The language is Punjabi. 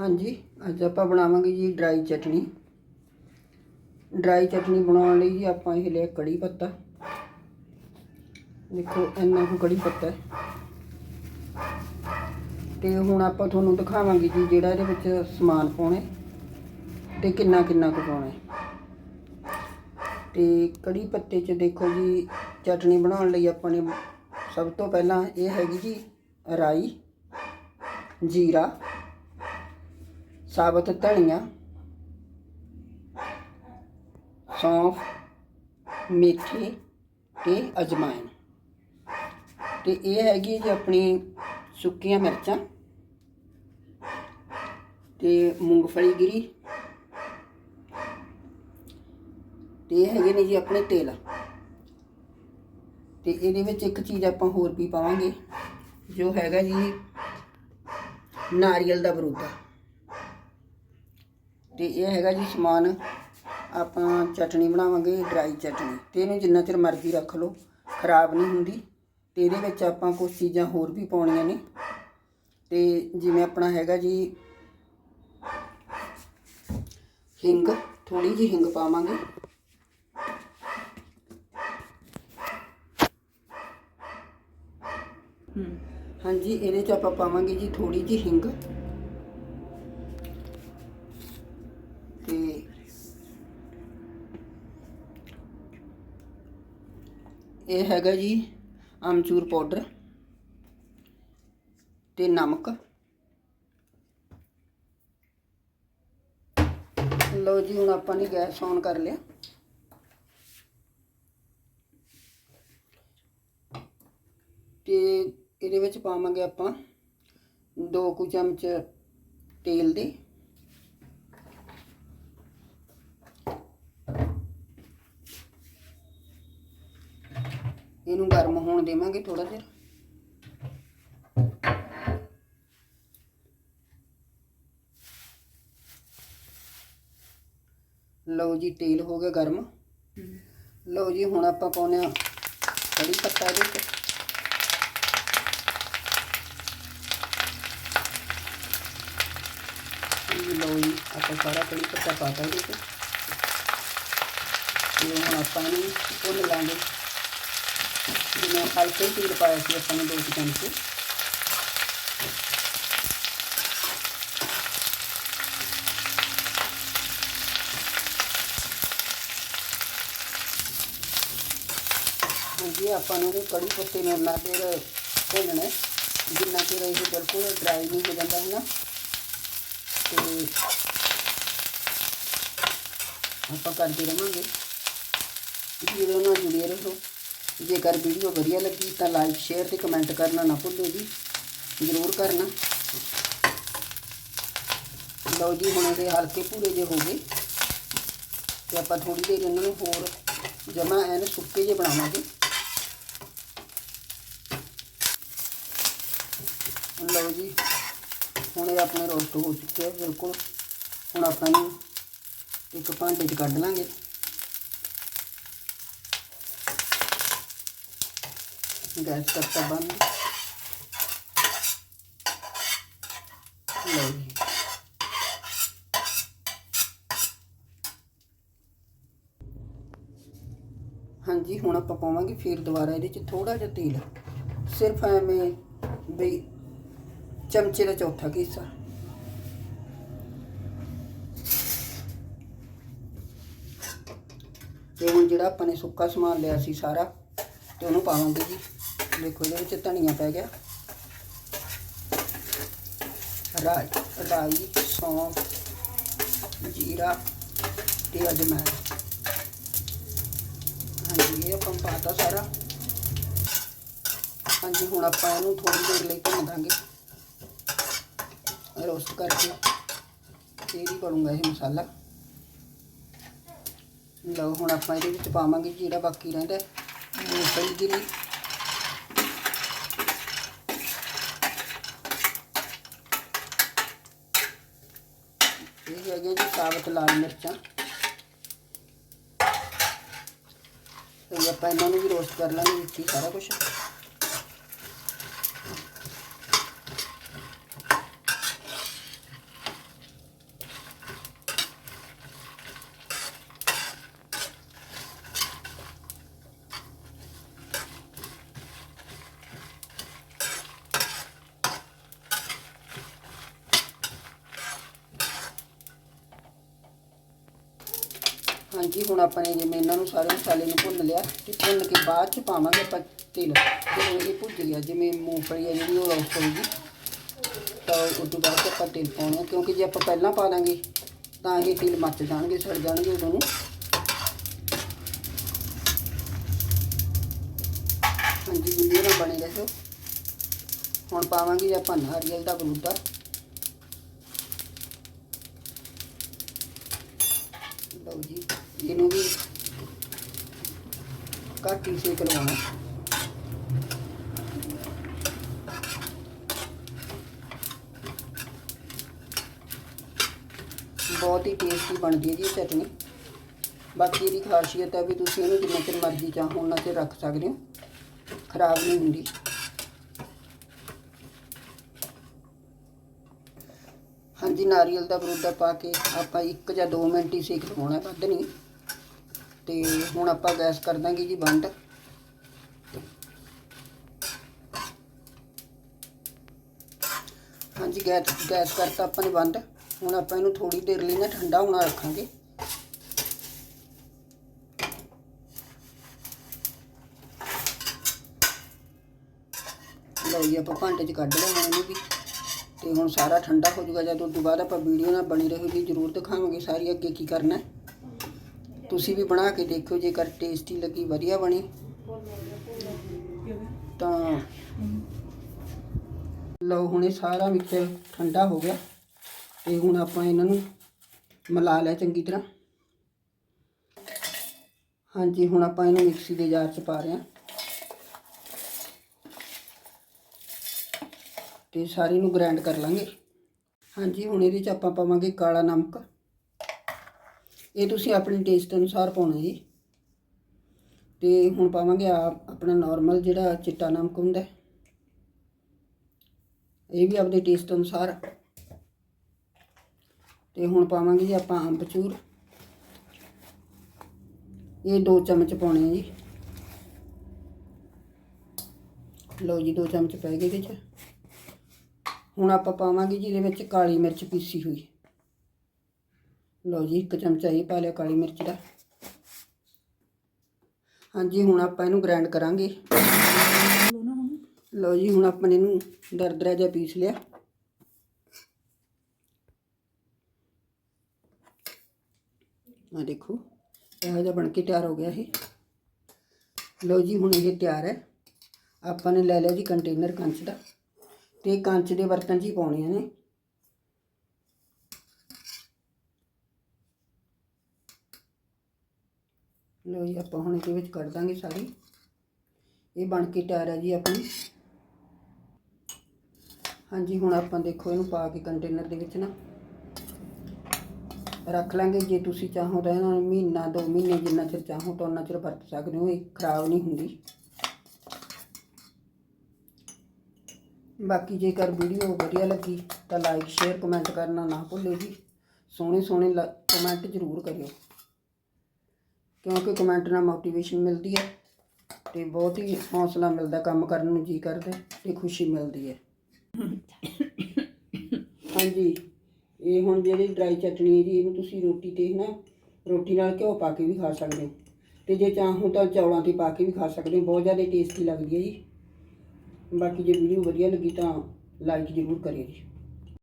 ਹਾਂਜੀ, ਅੱਜ ਆਪਾਂ ਬਣਾਵਾਂਗੇ ਜੀ ਡਰਾਈ ਚਟਨੀ ਡਰਾਈ ਚਟਨੀ ਬਣਾਉਣ ਲਈ ਜੀ ਆਪਾਂ ਇਹ ਲਿਆ ਕੜੀ ਪੱਤਾ। ਦੇਖੋ, ਇੰਨਾ ਕੁ ਕੜੀ ਪੱਤਾ ਹੈ। ਤੇ ਹੁਣ ਆਪਾਂ ਤੁਹਾਨੂੰ ਦਿਖਾਵਾਂਗੇ ਜੀ ਜਿਹੜਾ ਇਹਦੇ ਵਿੱਚ ਸਮਾਨ ਪਾਉਣਾ ਹੈ ਤੇ ਕਿੰਨਾ ਕਿੰਨਾ ਕੁ ਪਾਉਣਾ ਹੈ। ਤੇ ਕੜੀ ਪੱਤੇ 'ਚ ਦੇਖੋ ਜੀ ਚਟਨੀ ਬਣਾਉਣ ਲਈ ਆਪਾਂ ਨੇ ਸਭ ਤੋਂ ਪਹਿਲਾਂ ਇਹ ਹੈਗੀ ਜੀ ਰਾਈ, ਜੀਰਾ ਸਾਬਤ ਧਨੀਆ, ਸੌਂਫ, ਮੇਥੀ ਤੇ ਅਜਵਾਇਣ ਤੇ ਇਹ ਹੈਗੀ ਜੀ ਆਪਣੀ ਸੁੱਕੀਆਂ ਮਿਰਚਾਂ ਤੇ ਮੂੰਗਫਲੀ ਗਿਰੀ। ਤੇ ਇਹ ਹੈਗੇ ਨੇ ਜੀ ਆਪਣੇ ਤੇਲ। ਤੇ ਇਹਦੇ ਵਿੱਚ ਇੱਕ ਚੀਜ਼ ਆਪਾਂ ਹੋਰ ਵੀ ਪਾਵਾਂਗੇ, ਜੋ ਹੈਗਾ ਜੀ ਨਾਰੀਅਲ ਦਾ ਬਰੂਦਾ। ਤੇ ਇਹ ਹੈਗਾ ਜੀ ਸਮਾਨ ਆਪਾਂ ਚਟਨੀ ਬਣਾਵਾਂਗੇ ਡਰਾਈ ਚਟਨੀ ਤੇ ਇਹਨੂੰ ਜਿੰਨਾ ਚਿਰ ਮਰਜ਼ੀ ਰੱਖ ਲਓ ਖਰਾਬ ਨਹੀਂ ਹੁੰਦੀ। ਤੇ ਇਹਦੇ ਵਿੱਚ ਆਪਾਂ ਕੁਝ ਚੀਜ਼ਾਂ ਹੋਰ ਵੀ ਪਾਉਣੀਆਂ ਨੇ। ਤੇ ਜਿਵੇਂ ਆਪਣਾ ਹੈਗਾ ਜੀ ਹਿੰਗ ਥੋੜੀ ਜਿਹੀ ਹਿੰਗ ਪਾਵਾਂਗੇ। ਹਾਂਜੀ ਇਹਦੇ ਚ ਆਪਾਂ ਪਾਵਾਂਗੇ ਜੀ ਥੋੜੀ ਜਿਹੀ ਹਿੰਗ। ਇਹ ਹੈਗਾ ਜੀ ਅਮਚੂਰ ਪਾਊਡਰ ਤੇ ਨਮਕ। ਲਓ ਜੀ, ਹੁਣ ਆਪਾਂ ਨੇ ਗੈਸ ਔਨ ਕਰ ਲਿਆ। ਤੇ ਇਹਦੇ ਵਿੱਚ ਪਾਵਾਂਗੇ ਆਪਾਂ ਦੋ ਕੁ ਚਮਚ ਤੇਲ ਦੇ। ਇਹਨੂੰ ਗਰਮ ਹੋਣ ਦੇਵਾਂਗੇ ਥੋੜਾ ਜਿਹਾ। ਲਓ ਜੀ, ਤੇਲ ਹੋ ਗਿਆ ਗਰਮ। ਲਓ ਜੀ, ਹੁਣ ਆਪਾਂ ਪਾਉਨੇ ਆ ਕੜੀ ਪੱਤਾ ਇਹਦੇ ਵਿੱਚ। ਲਓ ਜੀ, ਆਪਾਂ ਸਾਰਾ ਕੜੀ ਪੱਤਾ ਪਾਤਾ ਇਹਦੇ ਵਿੱਚ। ਇਹ ਹੁਣ ਆਪਾਂ ਇਹਨੂੰ ਭੁੰਨ ਲਾਂਗੇ। ਜਿਵੇਂ ਹਲਕੇ ਹੀ ਤੇਲ ਪਾਇਆ ਸੀ ਆਪਾਂ ਨੇ ਦੋ ਕੁ ਚਮਚੇ। ਹਾਂਜੀ, ਆਪਾਂ ਨੂੰ ਇਹ ਕੜੀ ਪੱਤੇ ਨੂੰ ਨਾ ਦੇਰ ਭੁੰਨਣਾ ਜਿੰਨਾ ਚਿਰ ਇਹ ਬਿਲਕੁਲ ਡਰਾਈ ਨਹੀਂ ਹੋ ਜਾਂਦਾ ਹੈ ਨਾ ਤੇ ਆਪਾਂ ਕਰਦੇ ਰਵਾਂਗੇ। ਵੀਡੀਓ ਨਾਲ ਜੁੜੇ ਰਹੋ। ਜੇਕਰ ਵੀਡੀਓ ਵਧੀਆ ਲੱਗੀ ਤਾਂ ਲਾਈਕ ਸ਼ੇਅਰ ਤੇ ਕਮੈਂਟ ਕਰਨਾ ਨਾ ਭੁੱਲੋ ਜੀ। ਜ਼ਰੂਰ ਕਰਨਾ। ਲਓ ਜੀ, ਹੁਣ ਇਹਦੇ ਹਲਕੇ ਭੂਰੇ ਜੇ ਹੋ ਗਏ। ਤੇ ਆਪਾਂ ਥੋੜੀ ਦੇਰ ਇਹਨਾਂ ਨੂੰ ਹੋਰ ਜਮਾ ਐਨ ਸੁੱਕੇ ਜੇ ਬਣਾਵਾਂਗੇ। ਲਓ ਜੀ, ਹੁਣ ਇਹ ਆਪਣੇ ਰੋਸਟ ਹੋ ਚੁੱਕੇ ਆ ਬਿਲਕੁਲ। ਹੁਣ ਆਪਾਂ ਨੂੰ ਇੱਕ ਭਾਂਡੇ 'ਚ ਕੱਢ ਲਾਂਗੇ। ਗੈਸ ਕਰਤਾ ਬੰਦ। ਲਓ ਹਾਂਜੀ, ਹੁਣ ਆਪਾਂ ਪਾਵਾਂਗੇ ਫਿਰ ਦੁਬਾਰਾ ਇਹਦੇ 'ਚ ਥੋੜਾ ਜਿਹਾ ਤੇਲ। ਸਿਰਫ ਐਵੇਂ ਬਈ ਚਮਚੇ ਦਾ ਚੌਥਾ ਕੁ ਹਿੱਸਾ ਤੇ ਹੁਣ ਜਿਹੜਾ ਆਪਾਂ ਨੇ ਸੁੱਕਾ ਸਮਾਨ ਲਿਆ ਸੀ ਸਾਰਾ, ਤੇ ਉਹਨੂੰ ਪਾਵਾਂਗੇ ਜੀ। ਦੇਖੋ ਇਹਦੇ ਵਿੱਚ ਧਨੀਆ ਪੈ ਗਿਆ। ਰਾਈ ਰਾਈ ਸੌਂਫ, ਜੀਰਾ ਤੇ ਅਜਮੈਨ ਹਾਂਜੀ, ਇਹ ਆਪਾਂ ਪਾਤਾ ਸਾਰਾ। ਹਾਂਜੀ, ਹੁਣ ਆਪਾਂ ਇਹਨੂੰ ਥੋੜੀ ਦੇਰ ਲਈ ਭੁੰਨ ਦਾਂਗੇ। ਰੋਸਟ ਕਰਕੇ ਫੇਰ ਹੀ ਬਣੂਗਾ ਇਹ ਮਸਾਲਾ। ਲਓ, ਹੁਣ ਆਪਾਂ ਇਹਦੇ ਵਿੱਚ ਪਾਵਾਂਗੇ ਜਿਹੜਾ ਬਾਕੀ ਰਹਿੰਦਾ ਮੂੰਗਫਲੀ ਗਿਰੀ ਇਹ ਹੈਗੇ ਜੀ, ਸਾਬਤ, ਲਾਲ ਮਿਰਚਾਂ। ਤੇ ਆਪਾਂ ਇਹਨਾਂ ਨੂੰ ਵੀ ਰੋਸਟ ਕਰ ਲਾਂਗੇ ਵਿੱਚ ਹੀ ਸਾਰਾ ਕੁਝ ਹਾਂਜੀ ਹੁਣ ਆਪਾਂ ਨੇ ਜਿਵੇਂ ਇਹਨਾਂ ਨੂੰ ਸਾਰੇ ਮਸਾਲੇ ਨੂੰ ਭੁੰਨ ਲਿਆ ਤੇ ਭੁੰਨ ਕੇ ਬਾਅਦ ਚ ਪਾਵਾਂਗੇ ਆਪਾਂ ਤਿਲ। ਜਦੋਂ ਇਹ ਭੁੱਜ ਗਿਆ, ਜਿਵੇਂ ਮੂੰਗਫਲੀ ਆ ਜਿਹੜੀ ਉਹ ਰੋਸਟ ਹੋਊਗੀ ਤਾਂ ਉਸ ਤੋਂ ਬਾਅਦ ਆਪਾਂ ਤਿਲ ਪਾਉਣਾ ਕਿਉਂਕਿ ਜੇ ਆਪਾਂ ਪਹਿਲਾਂ ਪਾ ਦਾਂਗੇ, ਤਾਂ ਇਹ ਤਿਲ ਮੱਚ ਜਾਣਗੇ, ਸੜ ਜਾਣਗੇ ਉਦੋਂ ਨੂੰ। ਹਾਂਜੀ ਵੀਡੀਓ ਨਾਲ ਬਣੇ ਰਹੋ। ਹੁਣ ਪਾਵਾਂਗੇ ਜੀ ਆਪਾਂ ਨਾਰੀਅਲ ਦਾ ਬਲੂਦਾ ਲਓ ਜੀ। ਇਹਨੂੰ ਵੀ ਘੱਟ ਹੀ ਸੇਕ ਲਵਾਉਣਾ। ਬਹੁਤ ਹੀ ਟੇਸਟੀ ਬਣਦੀ ਹੈ ਜੀ ਚਟਨੀ। ਬਾਕੀ ਇਹਦੀ ਖਾਸੀਅਤ ਹੈ ਵੀ ਤੁਸੀਂ ਇਹਨੂੰ ਜਿੰਨਾ ਚਿਰ ਮਰਜ਼ੀ ਚਾਹੋ ਉਹਨਾਂ ਚਿਰ ਰੱਖ ਸਕਦੇ ਹੋ। ਖਰਾਬ ਨਹੀਂ ਹੁੰਦੀ। ਹਾਂਜੀ, ਨਾਰੀਅਲ ਦਾ ਬਰੂਦਾ ਪਾ ਕੇ ਆਪਾਂ 1 ਜਾਂ 2 ਮਿੰਟ ਹੀ ਸੇਕ ਲਵਾਉਣਾ, ਵੱਧ ਨਹੀਂ। ਤੇ ਹੁਣ ਆਪਾਂ ਗੈਸ ਕਰ ਦਾਂਗੇ ਜੀ ਬੰਦ ਹਾਂਜੀ, ਗੈਸ ਗੈਸ ਕਰਤਾ ਆਪਾਂ ਨੇ ਬੰਦ ਹੁਣ ਆਪਾਂ ਇਹਨੂੰ ਥੋੜੀ ਦੇਰ ਲਈ ਨਾ ਠੰਡਾ ਹੋਣਾ ਰੱਖਾਂਗੇ। ਲਓ ਜੀ, ਆਪਾਂ ਭਾਂਡੇ 'ਚ ਕੱਢ ਲੈਣਾ ਇਹਨੂੰ ਵੀ। ਤੇ ਹੁਣ ਸਾਰਾ ਠੰਡਾ ਹੋ ਜਾਊਗਾ। ਜਦੋਂ ਤੋਂ ਬਾਅਦ ਆਪਾਂ ਵੀਡੀਓ ਨਾਲ ਬਣੀ ਰਹੋ ਜੀ, ਜ਼ਰੂਰ ਦਿਖਾਵਾਂਗੇ ਸਾਰੀ ਅੱਗੇ ਕੀ ਕਰਨਾ ਹੈ। ਤੁਸੀਂ ਵੀ ਬਣਾ ਕੇ ਦੇਖਿਓ, ਜੇਕਰ ਟੇਸਟੀ ਲੱਗੀ, ਵਧੀਆ ਬਣੀ। ਤਾਂ ਲਓ ਹੁਣ ਇਹ ਸਾਰਾ ਵਿੱਚ ਠੰਡਾ ਹੋ ਗਿਆ ਤੇ ਹੁਣ ਆਪਾਂ ਇਹਨਾਂ ਨੂੰ ਮਿਲਾ ਲਿਆ ਚੰਗੀ ਤਰ੍ਹਾਂ। ਹਾਂਜੀ, ਹੁਣ ਆਪਾਂ ਇਹਨੂੰ ਮਿਕਸੀ ਦੇ ਜਾਰ 'ਚ ਪਾ ਰਹੇ ਹਾਂ। ਤੇ ਸਾਰੇ ਨੂੰ ਗ੍ਰਾਈਂਡ ਕਰ ਲਾਂਗੇ। ਹਾਂਜੀ, ਹੁਣ ਇਹਦੇ 'ਚ ਆਪਾਂ ਪਾਵਾਂਗੇ ਕਾਲਾ ਨਮਕ। ਇਹ ਤੁਸੀਂ ਆਪਣੇ ਟੇਸਟ ਅਨੁਸਾਰ ਪਾਉਣਾ ਜੀ। ਤੇ ਹੁਣ ਪਾਵਾਂਗੇ ਆਪਣਾ ਨਾਰਮਲ ਜਿਹੜਾ ਚਿੱਟਾ ਨਮਕ ਹੁੰਦਾ। ਇਹ ਵੀ ਆਪਣੇ ਟੇਸਟ ਅਨੁਸਾਰ। ਤੇ ਹੁਣ ਪਾਵਾਂਗੇ ਜੀ ਆਪਾਂ ਅੰਬਚੂਰ ਇਹ 2 ਚਮਚ ਪਾਉਣੇ ਆ ਜੀ। ਲਓ ਜੀ 2 ਚਮਚ ਪੈ ਗਏ ਇਹਦੇ ਚ। ਹੁਣ ਆਪਾਂ ਪਾਵਾਂਗੇ ਜੀ ਇਹਦੇ ਵਿੱਚ ਕਾਲੀ ਮਿਰਚ ਪੀਸੀ ਹੋਈ। ਲਓ ਜੀ, ਇੱਕ ਚਮਚਾ ਇਹ ਪਾ ਲਿਆ ਕਾਲੀ ਮਿਰਚ ਦਾ। ਹਾਂਜੀ, ਹੁਣ ਆਪਾਂ ਇਹਨੂੰ ਗ੍ਰਾਈਂਡ ਕਰਾਂਗੇ। ਲਓ ਜੀ, ਹੁਣ ਆਪਾਂ ਨੇ ਇਹਨੂੰ ਦਰਦਰਾ ਜਿਹਾ ਪੀਸ ਲਿਆ। ਆ ਦੇਖੋ, ਇਹੋ ਜਿਹਾ ਬਣ ਕੇ ਤਿਆਰ ਹੋ ਗਿਆ ਇਹ। ਲਓ ਜੀ, ਹੁਣ ਇਹ ਤਿਆਰ ਹੈ। ਆਪਾਂ ਨੇ ਲੈ ਲਿਆ ਜੀ ਕੰਟੇਨਰ ਕੰਚ ਦਾ। ਤੇ ਕੰਚ ਦੇ ਬਰਤਨ 'ਚ ਹੀ ਪਾਉਣੀਆਂ ਨੇ ਲਓ ਜੀ, ਆਪਾਂ ਹੁਣ ਇਹਦੇ ਵਿੱਚ ਕੱਢ ਦਾਂਗੇ ਸਾਰੀ। ਇਹ ਬਣ ਕੇ ਤਿਆਰ ਹੈ ਜੀ ਆਪਣੀ। ਹਾਂਜੀ, ਹੁਣ ਆਪਾਂ ਦੇਖੋ ਇਹਨੂੰ ਪਾ ਕੇ ਕੰਟੇਨਰ ਦੇ ਵਿੱਚ ਨਾ ਰੱਖ ਲਾਂਗੇ। ਜੇ ਤੁਸੀਂ ਚਾਹੋ ਤਾਂ ਇਹਨਾਂ ਨੂੰ ਮਹੀਨਾ, ਦੋ ਮਹੀਨੇ ਜਿੰਨਾ ਚਿਰ ਚਾਹੋ ਤਾਂ ਉਹਨਾਂ ਚਿਰ ਵਰਤ ਸਕਦੇ ਹੋ, ਇਹ ਖਰਾਬ ਨਹੀਂ ਹੁੰਦੀ। ਬਾਕੀ ਜੇਕਰ ਵੀਡੀਓ ਵਧੀਆ ਲੱਗੀ ਤਾਂ ਲਾਈਕ ਸ਼ੇਅਰ ਕਮੈਂਟ ਕਰਨਾ ਨਾ ਭੁੱਲਿਓ ਜੀ। ਸੋਹਣੇ ਸੋਹਣੇ ਕਮੈਂਟ ਜ਼ਰੂਰ ਕਰਿਓ। ਕਿਉਂਕਿ ਕਮੈਂਟ ਨਾਲ ਮੋਟੀਵੇਸ਼ਨ ਮਿਲਦੀ ਹੈ ਤੇ ਬਹੁਤ ਹੀ ਹੌਸਲਾ ਮਿਲਦਾ ਕੰਮ ਕਰਨ ਨੂੰ, ਜੀ ਕਰਦਾ ਤੇ ਖੁਸ਼ੀ ਮਿਲਦੀ ਹੈ। ਹਾਂਜੀ, ਇਹ ਹੁਣ ਜਿਹੜੀ ਡਰਾਈ ਚਟਨੀ ਹੈ ਜੀ, ਇਹਨੂੰ ਤੁਸੀਂ ਰੋਟੀ ਤੇ ਨਾ, ਰੋਟੀ ਨਾਲ ਘਿਓ ਪਾ ਕੇ ਵੀ ਖਾ ਸਕਦੇ ਹੋ। ਤੇ ਜੇ ਚਾਹੋ ਤਾਂ ਚੌਲਾਂ ਤੇ ਪਾ ਕੇ ਵੀ ਖਾ ਸਕਦੇ ਹੋ, ਬਹੁਤ ਜ਼ਿਆਦਾ ਟੇਸਟੀ ਲੱਗਦੀ ਹੈ ਜੀ। ਬਾਕੀ ਜੇ ਵੀਡੀਓ ਵਧੀਆ ਲੱਗੀ ਤਾਂ ਲਾਈਕ ਜ਼ਰੂਰ ਕਰਿਓ ਜੀ।